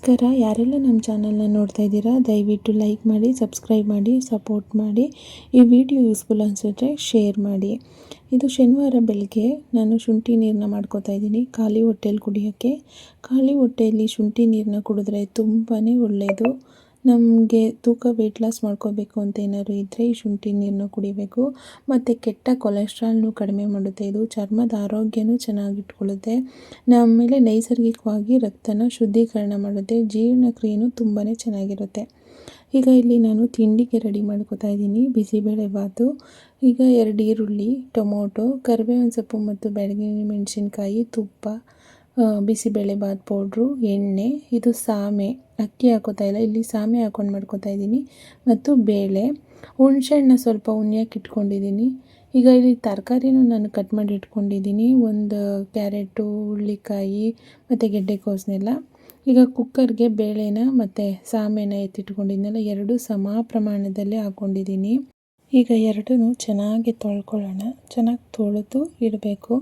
ನಮಸ್ಕಾರ. ಯಾರೆಲ್ಲ ನಮ್ಮ ಚಾನಲ್ನ ನೋಡ್ತಾ ಇದ್ದೀರಾ, ದಯವಿಟ್ಟು ಲೈಕ್ ಮಾಡಿ ಸಬ್ಸ್ಕ್ರೈಬ್ ಮಾಡಿ ಸಪೋರ್ಟ್ ಮಾಡಿ, ಈ ವಿಡಿಯೋ ಯೂಸ್ಫುಲ್ ಅನಿಸಿದ್ರೆ ಶೇರ್ ಮಾಡಿ. ಇದು ಶನಿವಾರ ಬೆಳಗ್ಗೆ ನಾನು ಶುಂಠಿ ನೀರನ್ನ ಮಾಡ್ಕೋತಾ ಇದ್ದೀನಿ, ಖಾಲಿ ಹೊಟ್ಟೆಯಲ್ಲಿ ಕುಡಿಯೋಕ್ಕೆ. ಖಾಲಿ ಹೊಟ್ಟೆಯಲ್ಲಿ ಶುಂಠಿ ನೀರನ್ನ ಕುಡಿದ್ರೆ ತುಂಬಾ ಒಳ್ಳೆಯದು ನಮಗೆ ತೂಕ ವೆಯ್ಟ್ ಲಾಸ್ ಮಾಡ್ಕೋಬೇಕು ಅಂತ ಏನಾದ್ರು ಇದ್ದರೆ ಈ ಶುಂಠಿ ನೀರನ್ನ ಕುಡಿಬೇಕು. ಮತ್ತು ಕೆಟ್ಟ ಕೊಲೆಸ್ಟ್ರಾಲ್ನು ಕಡಿಮೆ ಮಾಡುತ್ತೆ. ಇದು ಚರ್ಮದ ಆರೋಗ್ಯನೂ ಚೆನ್ನಾಗಿಟ್ಕೊಳ್ಳುತ್ತೆ ನಮ್ಮೇಲೆ ನೈಸರ್ಗಿಕವಾಗಿ ರಕ್ತನ ಶುದ್ಧೀಕರಣ ಮಾಡುತ್ತೆ. ಜೀರ್ಣಕ್ರಿಯೆನೂ ತುಂಬಾ ಚೆನ್ನಾಗಿರುತ್ತೆ. ಈಗ ಇಲ್ಲಿ ನಾನು ತಿಂಡಿಗೆ ರೆಡಿ ಮಾಡ್ಕೋತಾ ಇದ್ದೀನಿ. ಬಿಸಿಬೇಳೆ ಬಾತು, ಈಗ ಎರಡು ಈರುಳ್ಳಿ, ಟೊಮೊಟೊ, ಕರಿಬೇವಿನ ಸೊಪ್ಪು ಮತ್ತು ಬೆಳಗಿನ ಮೆಣಸಿನ್ಕಾಯಿ, ತುಪ್ಪ ಬಿಸಿಬೇಳೆ ಬಾತ್ ಪೌಡ್ರು, ಎಣ್ಣೆ, ಇದು ಸಾಮೆ. ಅಕ್ಕಿ ಹಾಕೋತಾ ಇಲ್ಲ. ಇಲ್ಲಿ ಸಾಮೆ ಹಾಕೊಂಡು ಮಾಡ್ಕೋತಾ ಇದ್ದೀನಿ. ಮತ್ತು ಬೇಳೆ. ಹುಣಸೆಹಣ್ಣ ಸ್ವಲ್ಪ ಉಣ್ಯಕ್ಕೆ ಇಟ್ಕೊಂಡಿದ್ದೀನಿ. ಈಗ ಇಲ್ಲಿ ತರಕಾರಿನೂ ನಾನು ಕಟ್ ಮಾಡಿ ಇಟ್ಕೊಂಡಿದ್ದೀನಿ. ಒಂದು ಕ್ಯಾರೆಟು ಹುಳ್ಳಿಕಾಯಿ ಮತ್ತು ಗೆಡ್ಡೆಕೋಸನ್ನೆಲ್ಲ ಈಗ ಕುಕ್ಕರ್ಗೆ ಬೇಳೆನ ಮತ್ತು ಸಾಮೆನ ಎತ್ತಿಟ್ಕೊಂಡಿದ್ನೆಲ್ಲ, ಎರಡು ಸಮ ಪ್ರಮಾಣದಲ್ಲಿ ಹಾಕ್ಕೊಂಡಿದ್ದೀನಿ ಈಗ ಎರಡೂ ಚೆನ್ನಾಗಿ ತೊಳ್ಕೊಳ್ಳೋಣ. ಚೆನ್ನಾಗಿ ತೊಳೆದು ಇಡಬೇಕು.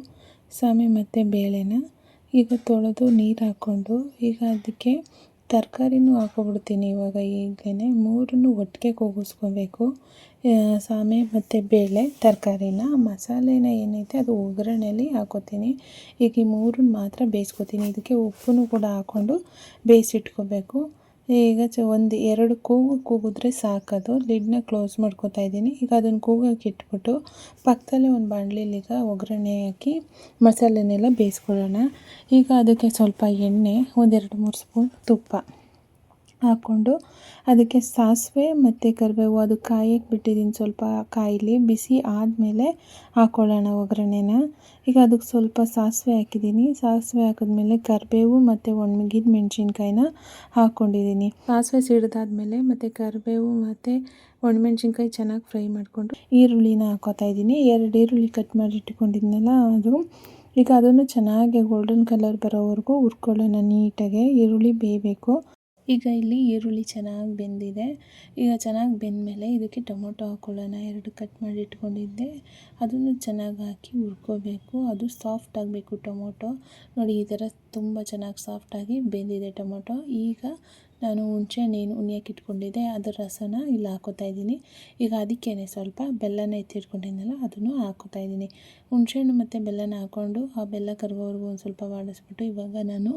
ಸಾಮೆ ಮತ್ತು ಬೇಳೆನ. ಈಗ ತೊಳೆದು ನೀರು ಹಾಕ್ಕೊಂಡು, ಈಗ ಅದಕ್ಕೆ ತರಕಾರಿನೂ ಹಾಕ್ಕೊಬಿಡ್ತೀನಿ ಇವಾಗ ಈಗಲೇ ಮೂರನ್ನು ಒಟ್ಟಿಗೆ ಕೂಗಿಸ್ಕೋಬೇಕು. ಸಾಮೆ ಮತ್ತು ಬೇಳೆ, ತರಕಾರಿನ, ಮಸಾಲೆನ ಏನೈತೆ ಅದು ಒಗ್ಗರಣೆಯಲ್ಲಿ ಹಾಕೋತೀನಿ ಈಗ ಈ ಮೂರನ್ನ ಮಾತ್ರ ಬೇಯಿಸ್ಕೊತೀನಿ. ಇದಕ್ಕೆ ಉಪ್ಪನ್ನು ಕೂಡ ಹಾಕ್ಕೊಂಡು ಬೇಯಿಸಿಟ್ಕೋಬೇಕು. ಈಗ ಚ ಒಂದು ಎರಡು ಕೂಗು ಕೂಗಿದ್ರೆ ಸಾಕದು. ಲಿಡ್ನ ಕ್ಲೋಸ್ ಮಾಡ್ಕೊತಾ ಇದ್ದೀನಿ. ಈಗ ಅದನ್ನು ಕೂಗೋಕೆ ಇಟ್ಬಿಟ್ಟು ಪಕ್ಕದಲ್ಲೇ ಒಂದು ಬಾಣಲಿಲಿ ಈಗ ಒಗ್ಗರಣೆ ಹಾಕಿ ಮಸಾಲೆನೆಲ್ಲ ಬೇಯಿಸ್ಕೊಳ್ಳೋಣ. ಈಗ ಅದಕ್ಕೆ ಸ್ವಲ್ಪ ಎಣ್ಣೆ ಒಂದೆರಡು ಮೂರು ಸ್ಪೂನ್ ತುಪ್ಪ. ಹಾಕ್ಕೊಂಡು ಅದಕ್ಕೆ ಸಾಸಿವೆ ಮತ್ತು ಕರಿಬೇವು ಅದು ಕಾಯಕ್ಕೆ ಬಿಟ್ಟಿದ್ದೀನಿ ಸ್ವಲ್ಪ ಕಾಯಿಲಿ ಬಿಸಿ ಆದಮೇಲೆ ಹಾಕ್ಕೊಳ್ಳೋಣ ಒಗ್ಗರಣೆನ. ಈಗ ಅದಕ್ಕೆ ಸ್ವಲ್ಪ ಸಾಸಿವೆ ಹಾಕಿದ್ದೀನಿ. ಸಾಸಿವೆ ಹಾಕಿದ್ಮೇಲೆ ಕರಿಬೇವು ಮತ್ತು ಒಣಗಿದ ಮೆಣಸಿನ್ಕಾಯಿನ ಹಾಕ್ಕೊಂಡಿದ್ದೀನಿ ಸಾಸಿವೆ ಸಿಡಿದಾದ್ಮೇಲೆ ಮತ್ತು ಕರಿಬೇವು ಮತ್ತು ಒಣಮೆಣ್ಸಿನ್ಕಾಯಿ ಚೆನ್ನಾಗಿ ಫ್ರೈ ಮಾಡಿಕೊಂಡು ಈರುಳ್ಳಿನ ಹಾಕೋತಾ ಇದ್ದೀನಿ. ಎರಡು ಈರುಳ್ಳಿ ಕಟ್ ಮಾಡಿ ಇಟ್ಕೊಂಡಿದ್ನಲ್ಲ ಅದು. ಈಗ ಅದನ್ನು ಚೆನ್ನಾಗಿ ಗೋಲ್ಡನ್ ಕಲರ್ ಬರೋವರೆಗೂ ಹುರ್ಕೊಳ್ಳೋಣ ನೀಟಾಗಿ. ಈರುಳ್ಳಿ ಬೇಯಬೇಕು. ಈಗ ಇಲ್ಲಿ ಈರುಳ್ಳಿ ಚೆನ್ನಾಗಿ ಬೆಂದಿದೆ. ಈಗ ಚೆನ್ನಾಗಿ ಬೆಂದಮೇಲೆ ಇದಕ್ಕೆ ಟೊಮೊಟೊ ಹಾಕ್ಕೊಳ್ಳೋಣ ಎರಡು ಕಟ್ ಮಾಡಿ ಇಟ್ಕೊಂಡಿದ್ದೆ. ಅದನ್ನು ಚೆನ್ನಾಗಿ ಹಾಕಿ ಹುರ್ಕೋಬೇಕು. ಅದು ಸಾಫ್ಟ್ ಆಗಬೇಕು ಟೊಮೊಟೊ. ನೋಡಿ ಈ ಥರ ತುಂಬ ಚೆನ್ನಾಗಿ ಸಾಫ್ಟಾಗಿ ಬೆಂದಿದೆ ಟೊಮೊಟೊ. ಈಗ ನಾನು ಹುಣಸೆ ಹಣ್ಣು ಉಣಿಯಕ್ಕೆ ಇಟ್ಕೊಂಡಿದ್ದೆ ಅದರ ರಸನ ಇಲ್ಲಿ ಹಾಕೋತಾ ಇದ್ದೀನಿ. ಈಗ ಅದಕ್ಕೇನೆ ಸ್ವಲ್ಪ ಬೆಲ್ಲನ ಎತ್ತಿಟ್ಕೊಂಡಿದ್ನಲ್ಲ, ಅದನ್ನು ಹಾಕೋತಾ ಇದ್ದೀನಿ. ಹುಣಸೆಹಣ್ಣು ಮತ್ತು ಬೆಲ್ಲನ ಹಾಕ್ಕೊಂಡು ಆ ಬೆಲ್ಲ ಕರ್ಗೋವರೆಗೂ ಒಂದು ಸ್ವಲ್ಪ ಬಾಡಿಸ್ಬಿಟ್ಟು ಇವಾಗ ನಾನು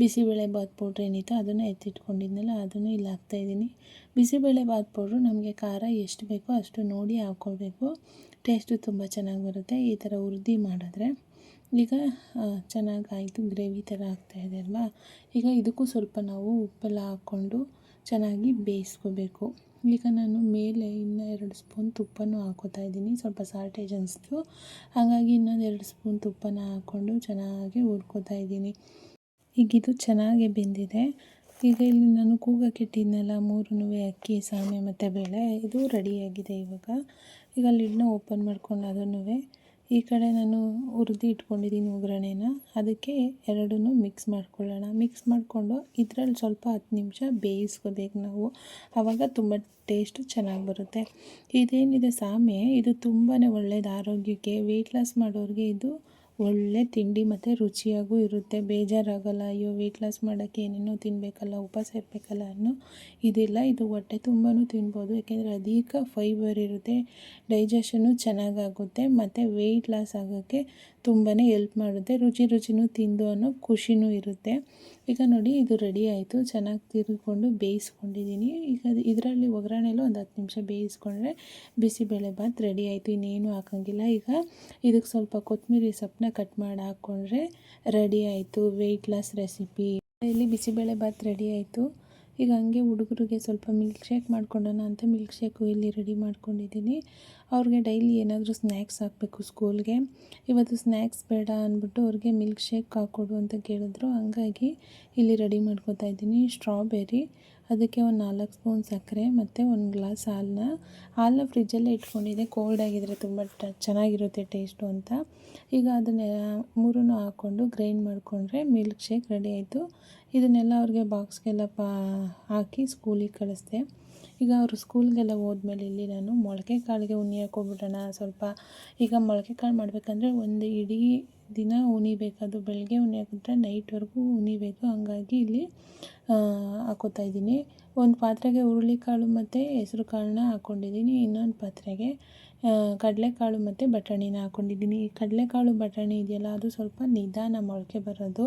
ಬಿಸಿಬೇಳೆ ಬಾತ್ ಪೌಡ್ರ್ ಏನಿತ್ತು ಅದನ್ನು ಎತ್ತಿಟ್ಕೊಂಡಿದ್ನಲ್ಲ, ಅದನ್ನು ಇಲ್ಲಿ ಹಾಕ್ತಾಯಿದ್ದೀನಿ ಬಿಸಿಬೇಳೆ ಬಾತ್ ಪೌಡ್ರು ನಮಗೆ ಖಾರ ಎಷ್ಟು ಬೇಕೋ ಅಷ್ಟು ನೋಡಿ ಹಾಕ್ಕೊಳ್ಬೇಕು. ಟೇಸ್ಟು ತುಂಬ ಚೆನ್ನಾಗಿ ಬರುತ್ತೆ. ಈ ಥರ ಹುರಿದು ಮಾಡಿದ್ರೆ ಈಗ ಚೆನ್ನಾಗಾಯಿತು, ಗ್ರೇವಿ ಥರ ಆಗ್ತಾಯಿದೆ ಅಲ್ವಾ ಈಗ ಇದಕ್ಕೂ ಸ್ವಲ್ಪ ನಾವು ಉಪ್ಪೆಲ್ಲ ಹಾಕ್ಕೊಂಡು ಚೆನ್ನಾಗಿ ಬೇಯಿಸ್ಕೋಬೇಕು. ಈಗ ನಾನು ಮೇಲೆ ಇನ್ನೂ ಎರಡು ಸ್ಪೂನ್ ತುಪ್ಪನೂ ಹಾಕೋತಾ ಇದ್ದೀನಿ, ಸ್ವಲ್ಪ ಸಾಲ್ಟೇಜ್ ಅನಿಸ್ತು. ಹಾಗಾಗಿ ಇನ್ನೊಂದು ಎರಡು ಸ್ಪೂನ್ ತುಪ್ಪನ ಹಾಕ್ಕೊಂಡು ಚೆನ್ನಾಗಿ ಹುರ್ಕೋತಾ ಇದ್ದೀನಿ. ಈಗ ಇದು ಚೆನ್ನಾಗಿ ಬೆಂದಿದೆ. ಈಗ ಇಲ್ಲಿ ನಾನು ಕೂಗಕ್ಕೆ ಇಟ್ಟಿದ್ನಲ್ಲ ಮೂರೂ ಅಕ್ಕಿ ಸಾಮೆ ಮತ್ತು ಬೇಳೆ, ಇದು ರೆಡಿಯಾಗಿದೆ ಇವಾಗ. ಈಗ ಲಿಡ್ನ ಓಪನ್ ಮಾಡ್ಕೊಂಡು ಅದನ್ನು ಈ ಕಡೆ ನಾನು ಹುರಿದು ಇಟ್ಕೊಂಡಿದ್ದೀನಿ ಒಗ್ಗರಣೆನ. ಅದಕ್ಕೆ ಎರಡನ್ನೂ ಮಿಕ್ಸ್ ಮಾಡ್ಕೊಳ್ಳೋಣ. ಮಿಕ್ಸ್ ಮಾಡಿಕೊಂಡು ಇದರಲ್ಲಿ ಸ್ವಲ್ಪ ಹತ್ತು ನಿಮಿಷ ಬೇಯಿಸ್ಕೋಬೇಕು ನಾವು. ಆವಾಗ ತುಂಬ ಟೇಸ್ಟು ಚೆನ್ನಾಗಿ ಬರುತ್ತೆ. ಇದೇನಿದೆ ಸಾಮೆ? ಇದು ತುಂಬಾ ಒಳ್ಳೆಯದು ಆರೋಗ್ಯಕ್ಕೆ. ವೆಯ್ಟ್ ಲಾಸ್ ಮಾಡೋರಿಗೆ ಇದು ಒಳ್ಳೆ ತಿಂಡಿ ಮತ್ತು ರುಚಿಯಾಗೂ ಇರುತ್ತೆ. ಬೇಜಾರಾಗಲ್ಲ, ಅಯ್ಯೋ ವೆಯ್ಟ್ ಲಾಸ್ ಮಾಡೋಕ್ಕೆ ಏನೇನೋ ತಿನ್ನಬೇಕಲ್ಲ ಉಪವಾಸ ಇರಬೇಕಲ್ಲ ಅನ್ನೋ ಇದಿಲ್ಲ. ಇದು ಹೊಟ್ಟೆ ತುಂಬಾ ತಿನ್ಬೋದು. ಯಾಕೆಂದರೆ ಅಧಿಕ ಫೈಬರ್ ಇರುತ್ತೆ ಡೈಜೆಷನು ಚೆನ್ನಾಗಾಗುತ್ತೆ, ಮತ್ತು ವೆಯ್ಟ್ ಲಾಸ್ ಆಗೋಕ್ಕೆ ತುಂಬಾ ಎಲ್ಪ್ ಮಾಡುತ್ತೆ. ರುಚಿ ರುಚಿನೂ ತಿಂದು ಅನ್ನೋ ಖುಷಿನೂ ಇರುತ್ತೆ. ಈಗ ನೋಡಿ, ಇದು ರೆಡಿ ಆಯಿತು. ಚೆನ್ನಾಗಿ ತಿರ್ಕೊಂಡು ಬೇಯಿಸ್ಕೊಂಡಿದ್ದೀನಿ ಈಗ ಇದರಲ್ಲಿ ಒಗ್ಗರಣೆಲೂ ಒಂದು ಹತ್ತು ನಿಮಿಷ ಬೇಯಿಸ್ಕೊಂಡ್ರೆ ಬಿಸಿಬೇಳೆ ಬಾತ್ ರೆಡಿ ಆಯಿತು. ಇನ್ನೇನು ಹಾಕೋಂಗಿಲ್ಲ. ಈಗ ಇದಕ್ಕೆ ಸ್ವಲ್ಪ ಕೊತ್ತಂಬರಿ ಸೊಪ್ಪನ್ನ ಕಟ್ ಮಾಡಿ ಹಾಕ್ಕೊಂಡ್ರೆ ರೆಡಿ ಆಯಿತು. ವೆಯ್ಟ್ ಲಾಸ್ ರೆಸಿಪಿ ಇಲ್ಲಿ ಬಿಸಿಬೇಳೆ ಭಾತ್ ರೆಡಿ ಆಯಿತು. ಈಗ ಹಂಗೆ ಹುಡುಗರಿಗೆ ಸ್ವಲ್ಪ ಮಿಲ್ಕ್ ಶೇಕ್ ಮಾಡ್ಕೊಳ್ಳೋಣ ಅಂತ ಮಿಲ್ಕ್ ಶೇಕು ಇಲ್ಲಿ ರೆಡಿ ಮಾಡ್ಕೊಂಡಿದ್ದೀನಿ. ಅವ್ರಿಗೆ ಡೈಲಿ ಏನಾದರೂ ಸ್ನ್ಯಾಕ್ಸ್ ಹಾಕಬೇಕು ಸ್ಕೂಲ್ಗೆ ಇವತ್ತು ಸ್ನ್ಯಾಕ್ಸ್ ಬೇಡ ಅಂದ್ಬಿಟ್ಟು ಅವ್ರಿಗೆ ಮಿಲ್ಕ್ ಶೇಕ್ ಹಾಕ್ಕೊಡು ಅಂತ ಕೇಳಿದ್ರು. ಹಂಗಾಗಿ ಇಲ್ಲಿ ರೆಡಿ ಮಾಡ್ಕೊತಾ ಇದ್ದೀನಿ. ಸ್ಟ್ರಾಬೆರಿ ಅದಕ್ಕೆ ಒಂದು ನಾಲ್ಕು ಸ್ಪೂನ್ ಸಕ್ಕರೆ ಮತ್ತು ಒಂದು ಗ್ಲಾಸ್ ಹಾಲನ್ನ. ಹಾಲನ್ನ ಫ್ರಿಜ್ಜಲ್ಲೇ ಇಟ್ಕೊಂಡಿದ್ದೆ. ಕೋಲ್ಡ್ ಆಗಿದ್ರೆ ತುಂಬ ಟ, ಚೆನ್ನಾಗಿರುತ್ತೆ ಟೇಸ್ಟು ಅಂತ. ಈಗ ಅದನ್ನೇ ಮೂರನ್ನು ಹಾಕ್ಕೊಂಡು ಗ್ರೈಂಡ್ ಮಾಡಿಕೊಂಡ್ರೆ ಮಿಲ್ಕ್ ಶೇಕ್ ರೆಡಿ ಆಯಿತು. ಇದನ್ನೆಲ್ಲ ಅವ್ರಿಗೆ ಬಾಕ್ಸ್ಗೆಲ್ಲ ಪಾ, ಹಾಕಿ ಸ್ಕೂಲಿಗೆ ಕಳಿಸ್ದೆ. ಈಗ ಅವರು ಸ್ಕೂಲ್ಗೆಲ್ಲ ಹೋದ್ಮೇಲೆ ಇಲ್ಲಿ ನಾನು ಮೊಳಕೆ ಕಾಳಿಗೆ ಉಣ್ಣಿ ಹಾಕ್ಕೊಬಿಡೋಣ ಸ್ವಲ್ಪ ಈಗ ಮೊಳಕೆ ಕಾಳು ಮಾಡಬೇಕಂದ್ರೆ ಒಂದು ಇಡೀ ದಿನ ಉಣಿಬೇಕು ಅದು ಬೆಳಗ್ಗೆ ಉಣಿ ಹಾಕಿದ್ರೆ ನೈಟ್ವರೆಗೂ ಉಣಿಬೇಕು ಹಂಗಾಗಿ ಇಲ್ಲಿ ಹಾಕೋತಾ ಇದ್ದೀನಿ. ಒಂದು ಪಾತ್ರೆಗೆ ಹುರುಳಿಕಾಳು ಮತ್ತು ಹೆಸ್ರು ಕಾಳನ್ನ ಹಾಕ್ಕೊಂಡಿದ್ದೀನಿ ಇನ್ನೊಂದು ಪಾತ್ರೆಗೆ ಕಡಲೆಕಾಳು ಮತ್ತು ಬಟಾಣಿನ ಹಾಕ್ಕೊಂಡಿದ್ದೀನಿ ಈ ಕಡಲೆಕಾಳು, ಬಟಾಣಿ ಇದೆಯಲ್ಲ, ಅದು ಸ್ವಲ್ಪ ನಿಧಾನ ಮೊಳಕೆ ಬರೋದು.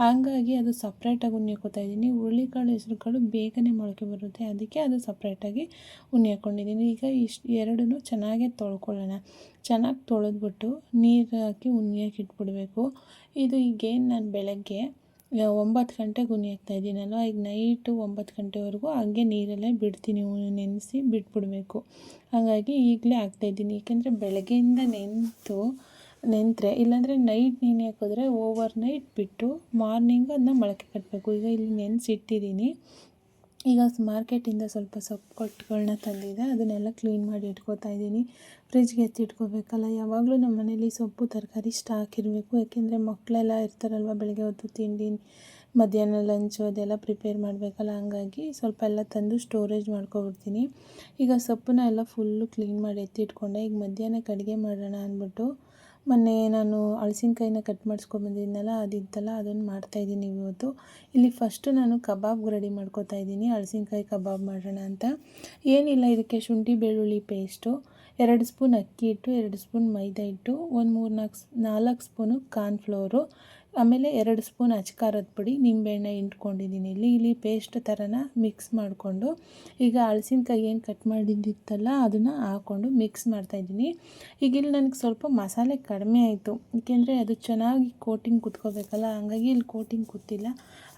ಹಾಗಾಗಿ ಅದು ಸಪ್ರೇಟಾಗಿ ಉಣ್ಣಿ ಹಾಕೋತಾ ಇದ್ದೀನಿ. ಹುರುಳಿಕಾಳು, ಹೆಸ್ರುಕಾಳು ಬೇಗನೆ ಮೊಳಕೆ ಬರುತ್ತೆ. ಅದಕ್ಕೆ ಅದು ಸಪ್ರೇಟಾಗಿ ಉಣ್ಣಿ ಹಾಕ್ಕೊಂಡಿದ್ದೀನಿ ಈಗ ಇಷ್ಟು ಎರಡನ್ನೂ ಚೆನ್ನಾಗೆ ತೊಳ್ಕೊಳ್ಳೋಣ. ಚೆನ್ನಾಗಿ ತೊಳೆದ್ಬಿಟ್ಟು ನೀರು ಹಾಕಿ ಉಣ್ಣಿಯಕ್ಕೆ ಇಟ್ಬಿಡಬೇಕು. ಇದು ಈಗೇನು ನಾನು ಬೆಳಗ್ಗೆ ಒಂಬತ್ತು ಗಂಟೆಗೆ ಉನಿ ಹಾಕ್ತಾಯಿದ್ದೀನಲ್ವ ಈಗ ನೈಟು ಒಂಬತ್ತು ಗಂಟೆವರೆಗೂ ಹಂಗೆ ನೀರಲ್ಲೇ ಬಿಡ್ತೀನಿ ನೆನೆಸಿ ಬಿಟ್ಬಿಡಬೇಕು. ಹಾಗಾಗಿ ಈಗಲೇ ಹಾಕ್ತಾಯಿದ್ದೀನಿ ಏಕೆಂದರೆ ಬೆಳಗ್ಗೆಯಿಂದ ನೆಂತು ನೆಂದರೆ ಇಲ್ಲಾಂದರೆ ನೈಟ್ ನೆನೆ ಹಾಕಿದ್ರೆ ಓವರ್ ನೈಟ್ ಬಿಟ್ಟು ಮಾರ್ನಿಂಗ್ ಅದನ್ನ ಮೊಳಕೆ ಕಟ್ಟಬೇಕು ಈಗ ಇಲ್ಲಿ ನೆನೆಸಿಟ್ಟಿದ್ದೀನಿ. ಈಗ ಮಾರ್ಕೆಟಿಂದ ಸ್ವಲ್ಪ ಸೊಪ್ಪು ಕೊಟ್ಟುಗಳನ್ನ ತಂದಿದ್ದೆ ಅದನ್ನೆಲ್ಲ ಕ್ಲೀನ್ ಮಾಡಿ ಇಟ್ಕೋತಾ ಇದ್ದೀನಿ. ಫ್ರಿಜ್ಗೆ ಎತ್ತಿಟ್ಕೋಬೇಕಲ್ಲ ಯಾವಾಗಲೂ ನಮ್ಮ ಮನೇಲಿ ಸೊಪ್ಪು, ತರಕಾರಿ ಸ್ಟಾಕ್ ಇರಬೇಕು ಯಾಕೆಂದರೆ ಮಕ್ಕಳೆಲ್ಲ ಇರ್ತಾರಲ್ವ, ಬೆಳಗ್ಗೆ ಹೊತ್ತು ತಿಂಡಿ, ಮಧ್ಯಾಹ್ನ ಲಂಚು ಅದೆಲ್ಲ ಪ್ರಿಪೇರ್ ಮಾಡಬೇಕಲ್ಲ, ಹಂಗಾಗಿ ಸ್ವಲ್ಪ ಎಲ್ಲ ತಂದು ಸ್ಟೋರೇಜ್ ಮಾಡ್ಕೊಬಿಡ್ತೀನಿ. ಈಗ ಸೊಪ್ಪನ್ನ ಎಲ್ಲ ಫುಲ್ಲು ಕ್ಲೀನ್ ಮಾಡಿ ಎತ್ತಿಟ್ಕೊಂಡೆ ಈಗ ಮಧ್ಯಾಹ್ನಕ್ಕೆ ಅಡುಗೆ ಮಾಡೋಣ ಅಂದ್ಬಿಟ್ಟು ಮೊನ್ನೆ ನಾನು ಹಲ್ಸಿನ್ಕಾಯಿನ ಕಟ್ ಮಾಡಿಸ್ಕೊಂಬಂದಿದ್ದೆನಲ್ಲ ಅದಿತ್ತಲ್ಲ ಅದನ್ನು ಮಾಡ್ತಾಯಿದ್ದೀನಿ ಇವತ್ತು. ಇಲ್ಲಿ ಫಸ್ಟು ನಾನು ಕಬಾಬ್ ರೆಡಿ ಮಾಡ್ಕೋತಾ ಇದ್ದೀನಿ. ಹಳಸಿನ್ಕಾಯಿ ಕಬಾಬ್ ಮಾಡೋಣ ಅಂತ. ಏನಿಲ್ಲ, ಇದಕ್ಕೆ ಶುಂಠಿ, ಬೆಳ್ಳುಳ್ಳಿ ಪೇಸ್ಟು ಎರಡು ಸ್ಪೂನ್ ಅಕ್ಕಿ ಹಿಟ್ಟು, ಎರಡು ಸ್ಪೂನ್ ಮೈದಾ ಹಿಟ್ಟು, ಒಂದು ಮೂರು ನಾಲ್ಕು ನಾಲ್ಕು ಸ್ಪೂನು ಕಾರ್ನ್ಫ್ಲೋರು ಆಮೇಲೆ ಎರಡು ಸ್ಪೂನ್ ಅಚ್ಕಾರದ ಪುಡಿ, ನಿಂಬೆಹಣ್ಣೆ ಇಟ್ಕೊಂಡಿದ್ದೀನಿ ಇಲ್ಲಿ ಇಲ್ಲಿ ಪೇಸ್ಟ್ ಥರನ ಮಿಕ್ಸ್ ಮಾಡಿಕೊಂಡು, ಈಗ ಹಳಸಿನ್ಕಾಯಿ ಏನು ಕಟ್ ಮಾಡಿದ್ದಿತ್ತಲ್ಲ, ಅದನ್ನು ಹಾಕ್ಕೊಂಡು ಮಿಕ್ಸ್ ಮಾಡ್ತಾಯಿದ್ದೀನಿ ಈಗ ಇಲ್ಲಿ ನನಗೆ ಸ್ವಲ್ಪ ಮಸಾಲೆ ಕಡಿಮೆ ಆಯಿತು. ಏಕೆಂದರೆ ಅದು ಚೆನ್ನಾಗಿ ಕೋಟಿಂಗ್ ಕುತ್ಕೋಬೇಕಲ್ಲ, ಹಂಗಾಗಿ ಇಲ್ಲಿ ಕೋಟಿಂಗ್ ಕೂತಿಲ್ಲ.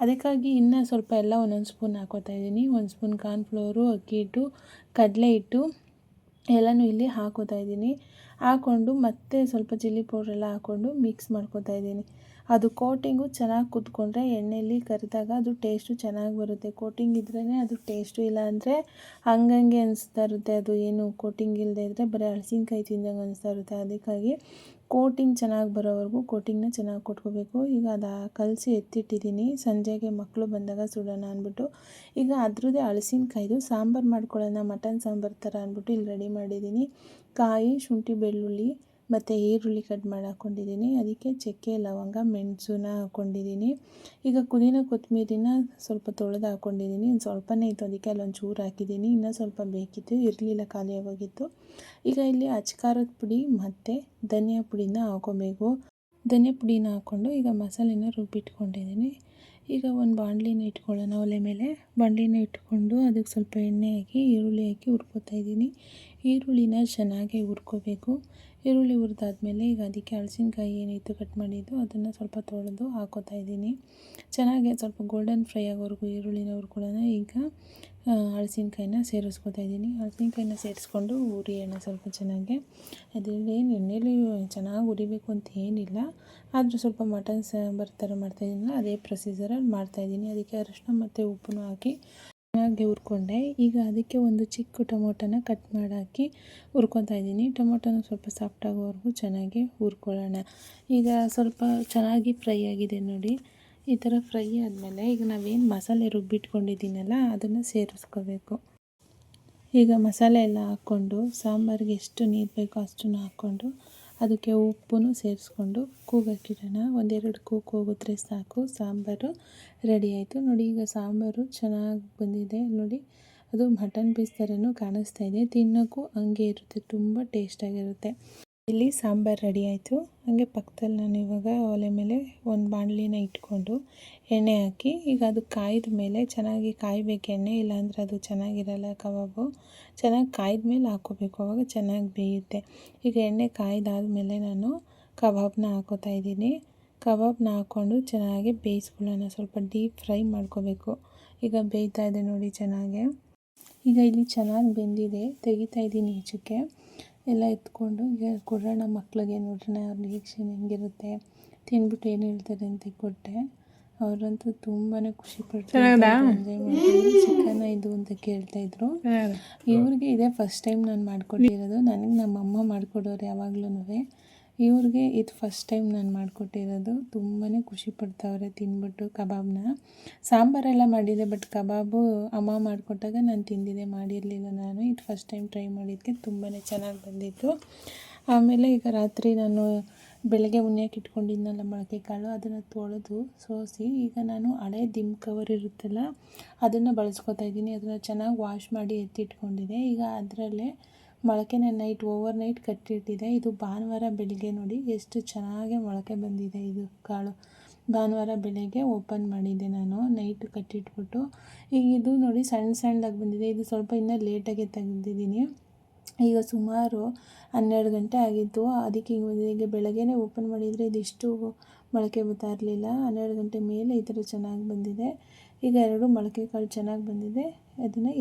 ಅದಕ್ಕಾಗಿ ಇನ್ನೂ ಸ್ವಲ್ಪ ಎಲ್ಲ ಒಂದೊಂದು ಸ್ಪೂನ್ ಹಾಕೋತಾ ಇದ್ದೀನಿ. ಒಂದು ಸ್ಪೂನ್ ಕಾರ್ನ್ಫ್ಲೋರು ಅಕ್ಕಿ ಹಿಟ್ಟು, ಕಡಲೆ ಹಿಟ್ಟು, ಎಲ್ಲನೂ ಇಲ್ಲಿ ಹಾಕೋತಾ ಇದ್ದೀನಿ. ಹಾಕ್ಕೊಂಡು ಮತ್ತೆ ಸ್ವಲ್ಪ ಚಿಲ್ಲಿ ಪೌಡ್ರೆಲ್ಲ ಹಾಕ್ಕೊಂಡು ಮಿಕ್ಸ್ ಮಾಡ್ಕೊತಾ ಇದ್ದೀನಿ. ಅದು ಕೋಟಿಂಗು ಚೆನ್ನಾಗಿ ಕುತ್ಕೊಂಡ್ರೆ ಎಣ್ಣೆಯಲ್ಲಿ ಕರಿದಾಗ ಅದು ಟೇಸ್ಟು ಚೆನ್ನಾಗಿ ಬರುತ್ತೆ. ಕೋಟಿಂಗ್ ಇದ್ರೇ ಅದು ಟೇಸ್ಟು ಇಲ್ಲ ಅಂದರೆ ಹಂಗಂಗೆ ಅನಿಸ್ತಾ ಇರುತ್ತೆ. ಅದು ಏನು ಕೋಟಿಂಗ್ ಇಲ್ಲದೆ ಇದ್ದರೆ ಬರೀ ಹಳಸಿನ್ಕಾಯಿ ತಿಂದಂಗೆ ಅನಿಸ್ತಾ ಇರುತ್ತೆ. ಅದಕ್ಕಾಗಿ ಕೋಟಿಂಗ್ ಚೆನ್ನಾಗಿ ಬರೋವರೆಗೂ ಕೋಟಿಂಗ್ನ ಚೆನ್ನಾಗಿ ಕೊಟ್ಕೋಬೇಕು. ಈಗ ಅದು ಕಲಸಿ ಎತ್ತಿಟ್ಟಿದ್ದೀನಿ ಸಂಜೆಗೆ ಮಕ್ಕಳು ಬಂದಾಗ ಸುಡೋಣ ಅಂದ್ಬಿಟ್ಟು. ಈಗ ಅದ್ರದ್ದೇ ಹಳಸಿನಕಾಯ್ದು ಸಾಂಬಾರು ಮಾಡ್ಕೊಳ್ಳೋಣ, ಮಟನ್ ಸಾಂಬಾರು ಥರ ಅಂದ್ಬಿಟ್ಟು ಇಲ್ಲಿ ರೆಡಿ ಮಾಡಿದ್ದೀನಿ ಕಾಯಿ, ಶುಂಠಿ, ಬೆಳ್ಳುಳ್ಳಿ. ಮತ್ತು ಈರುಳ್ಳಿ ಕಟ್ ಮಾಡಿ ಹಾಕ್ಕೊಂಡಿದ್ದೀನಿ ಅದಕ್ಕೆ ಚಕ್ಕೆ, ಲವಂಗ, ಮೆಣಸನ್ನ ಹಾಕ್ಕೊಂಡಿದ್ದೀನಿ ಈಗ ಕುದಿನ ಕೊತ್ತಂಬರಿನ ಸ್ವಲ್ಪ ತೊಳೆದು ಹಾಕ್ಕೊಂಡಿದ್ದೀನಿ ಒಂದು ಸ್ವಲ್ಪನೇ ಇತ್ತು, ಅದಕ್ಕೆ ಅಲ್ಲೊಂದು ಚೂರು ಹಾಕಿದ್ದೀನಿ. ಇನ್ನೂ ಸ್ವಲ್ಪ ಬೇಕಿತ್ತು. ಇರಲಿಲ್ಲ ಖಾಲಿಯಾಗೋಗಿತ್ತು ಈಗ ಇಲ್ಲಿ ಅಚ್ಕಾರದ ಪುಡಿ ಮತ್ತು ಧನಿಯಾ ಪುಡಿನ ಹಾಕ್ಕೋಬೇಕು ಧನಿಯಾ ಪುಡಿನ ಹಾಕ್ಕೊಂಡು ಈಗ ಮಸಾಲೆನ ರುಬ್ಬಿಟ್ಕೊಂಡಿದ್ದೀನಿ. ಈಗ ಒಂದು ಬಾಣಲಿನ ಇಟ್ಕೊಳ್ಳೋಣ ಒಲೆ ಮೇಲೆ. ಬಾಣಲಿನ ಇಟ್ಕೊಂಡು ಅದಕ್ಕೆ ಸ್ವಲ್ಪ ಎಣ್ಣೆ ಹಾಕಿ, ಈರುಳ್ಳಿ ಹಾಕಿ ಹುರ್ಕೋತಾ ಇದ್ದೀನಿ. ಈರುಳ್ಳಿನ ಚೆನ್ನಾಗಿ ಹುರ್ಕೋಬೇಕು. ಈರುಳ್ಳಿ ಹುರಿದಾದ್ಮೇಲೆ ಈಗ ಅದಕ್ಕೆ ಹಳಸಿನ್ಕಾಯಿ ಏನಿತ್ತು ಕಟ್ ಮಾಡಿದ್ದು, ಅದನ್ನು ಸ್ವಲ್ಪ ತೊಳೆದು ಹಾಕೋತಾ ಇದ್ದೀನಿ. ಚೆನ್ನಾಗಿ ಸ್ವಲ್ಪ ಗೋಲ್ಡನ್ ಫ್ರೈ ಆಗೋವರೆಗೂ ಈರುಳ್ಳಿನವ್ರು ಕೂಡ ಈಗ ಹಳಸಿನ್ಕಾಯಿನ ಸೇರಿಸ್ಕೊತಾ ಇದ್ದೀನಿ. ಹಳಸಿನ್ಕಾಯಿನ ಸೇರಿಸ್ಕೊಂಡು ಹುರಿಯೋಣ ಸ್ವಲ್ಪ ಚೆನ್ನಾಗಿ. ಅದರಲ್ಲಿ ಎಣ್ಣೆಯಲ್ಲಿ ಚೆನ್ನಾಗಿ ಉರಿಬೇಕು ಅಂತ ಏನಿಲ್ಲ. ಆದರೂ ಸ್ವಲ್ಪ ಮಟನ್ ಸಾಂಬಾರು ಥರ ಮಾಡ್ತಾಯಿದ್ದೀನಲ್ಲ ಅದೇ ಪ್ರೊಸೀಜರಲ್ಲಿ ಮಾಡ್ತಾಯಿದ್ದೀನಿ ಅದಕ್ಕೆ ಅರಿಶಿನ ಮತ್ತು ಉಪ್ಪನ್ನು ಹಾಕಿ ಚೆನ್ನಾಗಿ ಹುರ್ಕೊಂಡೆ. ಈಗ ಅದಕ್ಕೆ ಒಂದು ಚಿಕ್ಕ ಟೊಮೊಟೊನ ಕಟ್ ಮಾಡಿ ಹಾಕಿ ಹುರ್ಕೊತಾ ಇದ್ದೀನಿ. ಟೊಮೊಟೊನ ಸ್ವಲ್ಪ ಸಾಫ್ಟ್ ಆಗೋವರೆಗೂ ಚೆನ್ನಾಗಿ ಹುರ್ಕೊಳ್ಳೋಣ. ಈಗ ಸ್ವಲ್ಪ ಚೆನ್ನಾಗಿ ಫ್ರೈ ಆಗಿದೆ ನೋಡಿ. ಈ ಥರ ಫ್ರೈ ಆದಮೇಲೆ ಈಗ ನಾವೇನು ಮಸಾಲೆ ರುಬ್ಬಿಟ್ಕೊಂಡಿದ್ದೀನಲ್ಲ, ಅದನ್ನು ಸೇರಿಸ್ಕೋಬೇಕು. ಈಗ ಮಸಾಲೆ ಎಲ್ಲ ಹಾಕ್ಕೊಂಡು, ಸಾಂಬಾರಿಗೆ ಎಷ್ಟು ನೀರು ಬೇಕೋ ಅಷ್ಟನ್ನು ಹಾಕ್ಕೊಂಡು ಅದಕ್ಕೆ ಉಪ್ಪು ಸೇರಿಸ್ಕೊಂಡು ಕೂಗಕ್ಕಿಡೋಣ ಒಂದೆರಡು ಕೂಗು ಕೂಗಿದ್ರೆ ಸಾಕು. ಸಾಂಬಾರು ರೆಡಿ ಆಯಿತು. ನೋಡಿ, ಈಗ ಸಾಂಬಾರು ಚೆನ್ನಾಗಿ ಬಂದಿದೆ. ನೋಡಿ, ಅದು ಮಟನ್ ಪೀಸ್ ಥರನೂ ಕಾಣಿಸ್ತಾ ಇದೆ. ತಿನ್ನೋಕ್ಕೂ ಹಂಗೆ ಇರುತ್ತೆ. ತುಂಬ ಟೇಸ್ಟಾಗಿರುತ್ತೆ. ಇಲ್ಲಿ ಸಾಂಬಾರು ರೆಡಿ ಆಯಿತು. ಹಾಗೆ ಪಕ್ಕದಲ್ಲಿ ನಾನು ಇವಾಗ ಒಲೆ ಮೇಲೆ ಒಂದು ಬಾಣಲಿನ ಇಟ್ಕೊಂಡು ಎಣ್ಣೆ ಹಾಕಿ, ಈಗ ಅದು ಕಾಯ್ದ ಮೇಲೆ ಚೆನ್ನಾಗಿ ಕಾಯಬೇಕು ಎಣ್ಣೆ, ಇಲ್ಲಾಂದರೆ ಅದು ಚೆನ್ನಾಗಿರಲ್ಲ ಕಬಾಬು. ಚೆನ್ನಾಗಿ ಕಾಯ್ದ ಮೇಲೆ ಹಾಕೋಬೇಕು ಅವಾಗ ಚೆನ್ನಾಗಿ ಬೇಯುತ್ತೆ. ಈಗ ಎಣ್ಣೆ ಕಾಯ್ದಾದ್ಮೇಲೆ ನಾನು ಕಬಾಬ್ನ ಹಾಕೋತಾ ಇದ್ದೀನಿ. ಕಬಾಬ್ನ ಹಾಕ್ಕೊಂಡು ಚೆನ್ನಾಗಿ ಬೇಯಿಸ್ಕೊಳ್ಳೋಣ, ಸ್ವಲ್ಪ ಡೀಪ್ ಫ್ರೈ ಮಾಡ್ಕೋಬೇಕು. ಈಗ ಬೇಯ್ತಾ ಇದೆ ನೋಡಿ ಚೆನ್ನಾಗೆ. ಈಗ ಇಲ್ಲಿ ಚೆನ್ನಾಗಿ ಬೆಂದಿದೆ, ತೆಗಿತಾ ಇದ್ದೀನಿ ಈಚಕ್ಕೆ. ಎಲ್ಲ ಎತ್ಕೊಂಡು ಈಗ ಕೊಡೋಣ ಮಕ್ಳಿಗೆ ನೋಡ್ರಣ ಅವ್ರ ರಿಯಾಕ್ಷನ್ ಹೆಂಗಿರುತ್ತೆ ತಿನ್ಬಿಟ್ಟು ಏನು ಹೇಳ್ತಾರೆ ಅಂತ ಕೊಟ್ಟೆ ಅವರಂತೂ ತುಂಬಾ ಖುಷಿ ಪಡ್ತಾರೆ. ಎಂಜಾಯ್ ಚಿಕನ್ ಇದು ಅಂತ ಕೇಳ್ತಾಯಿದ್ರು ಇವ್ರಿಗೆ ಇದೇ ಫಸ್ಟ್ ಟೈಮ್ ನಾನು ಮಾಡ್ಕೊಟ್ಟಿರೋದು. ನನಗೆ ನಮ್ಮಮ್ಮ ಮಾಡ್ಕೊಡೋರು ಯಾವಾಗ್ಲೂ ಇವ್ರಿಗೆ ಇದು ಫಸ್ಟ್ ಟೈಮ್ ನಾನು ಮಾಡಿಕೊಟ್ಟಿರೋದು. ತುಂಬಾ ಖುಷಿ ಪಡ್ತಾವ್ರೆ ತಿಂದ್ಬಿಟ್ಟು ಕಬಾಬ್ನ. ಸಾಂಬಾರೆಲ್ಲ ಮಾಡಿದೆ ಬಟ್ ಕಬಾಬು ಅಮ್ಮ ಮಾಡಿಕೊಟ್ಟಾಗ ನಾನು ತಿಂದಿದ್ದೆ, ಮಾಡಿರಲಿಲ್ಲ ನಾನು. ಇದು ಫಸ್ಟ್ ಟೈಮ್ ಟ್ರೈ ಮಾಡಿದ್ದಕ್ಕೆ ತುಂಬಾ ಚೆನ್ನಾಗಿ ಬಂದಿತ್ತು. ಆಮೇಲೆ ಈಗ ರಾತ್ರಿ ನಾನು ಬೆಳಗ್ಗೆ ಉಣ್ಯಕ್ಕೆ ಇಟ್ಕೊಂಡಿದ್ನಲ್ಲ ಮೊಳಕೆ ಕಾಳು ಅದನ್ನು ತೊಳೆದು ಸೋಸಿ, ಈಗ ನಾನು ಹಳೆ ದಿಮ್ ಕವರ್ ಇರುತ್ತಲ್ಲ, ಅದನ್ನು ಬಳಸ್ಕೊತಾ ಇದ್ದೀನಿ. ಅದನ್ನು ಚೆನ್ನಾಗಿ ವಾಶ್ ಮಾಡಿ ಎತ್ತಿಟ್ಕೊಂಡಿದೆ ಈಗ ಅದರಲ್ಲೇ ಮೊಳಕೆನ ನೈಟ್ ಓವರ್ ನೈಟ್ ಕಟ್ಟಿಟ್ಟಿದೆ. ಇದು ಭಾನುವಾರ ಬೆಳಿಗ್ಗೆ ನೋಡಿ ಎಷ್ಟು ಚೆನ್ನಾಗಿ ಮೊಳಕೆ ಬಂದಿದೆ ಇದು ಕಾಳು. ಭಾನುವಾರ ಬೆಳಗ್ಗೆ ಓಪನ್ ಮಾಡಿದ್ದೆ ನಾನು, ನೈಟ್ ಕಟ್ಟಿಟ್ಬಿಟ್ಟು. ಈಗ ಇದು ನೋಡಿ ಸಣ್ಣ ಸಣ್ಣದಾಗಿ ಬಂದಿದೆ. ಇದು ಸ್ವಲ್ಪ ಇನ್ನೂ ಲೇಟಾಗಿ ತೆಗೆದಿದ್ದೀನಿ. ಈಗ ಸುಮಾರು ಹನ್ನೆರಡು ಗಂಟೆ ಆಗಿತ್ತು. ಅದಕ್ಕೆ ಹಿಂಗೆ ಬಂದಿದೆ. ಈಗ ಬೆಳಗ್ಗೆನೇ ಓಪನ್ ಮಾಡಿದರೆ ಇದಿಷ್ಟು ಮೊಳಕೆ ಬರ್ತಾ ಇರಲಿಲ್ಲ. ಹನ್ನೆರಡು ಗಂಟೆ ಮೇಲೆ ಈ ಥರ ಚೆನ್ನಾಗಿ ಬಂದಿದೆ. ಈಗ ಎರಡು ಮೊಳಕೆ ಕಾಳು ಚೆನ್ನಾಗಿ ಬಂದಿದೆ. ಅದನ್ನು